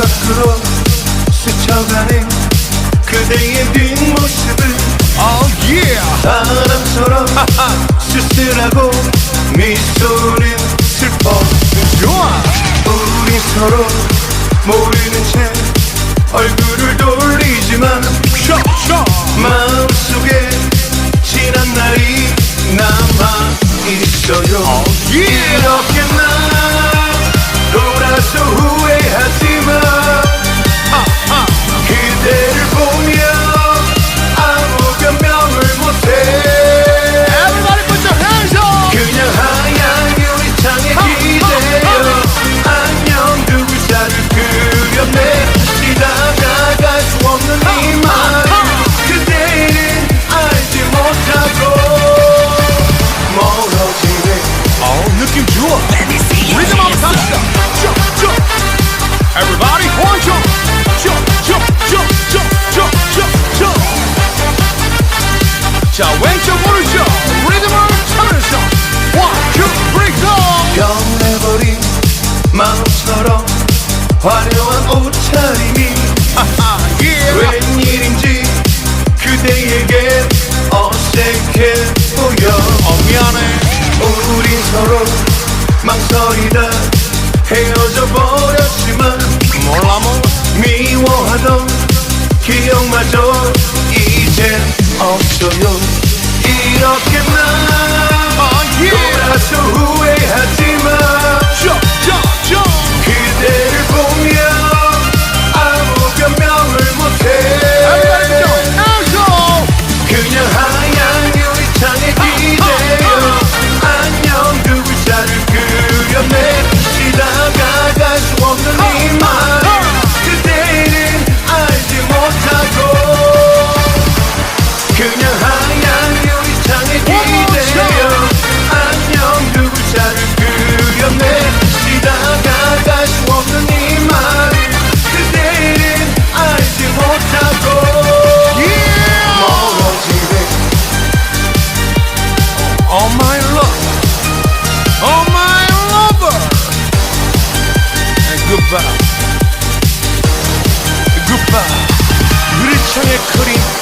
곳으로 스쳐가는 그대의 뒷모습은 Oh yeah. 바람처럼 쓸쓸하고 미소는 슬퍼. 좋아 우리 서로 모르는 채 자 왼쪽 오른쪽 리듬을 One two three go 변해버린 마음처럼 화려한 옷차림이 하하 yeah 웬일인지 그대에게 어색해 보여. 어 미안해. 우린 서로 망설이다 헤어져 버렸지만 몰라 뭐. 미워하던 기억마저 이젠 없어 all my love, all my lover, and goodbye, goodbye. 유리창에 그린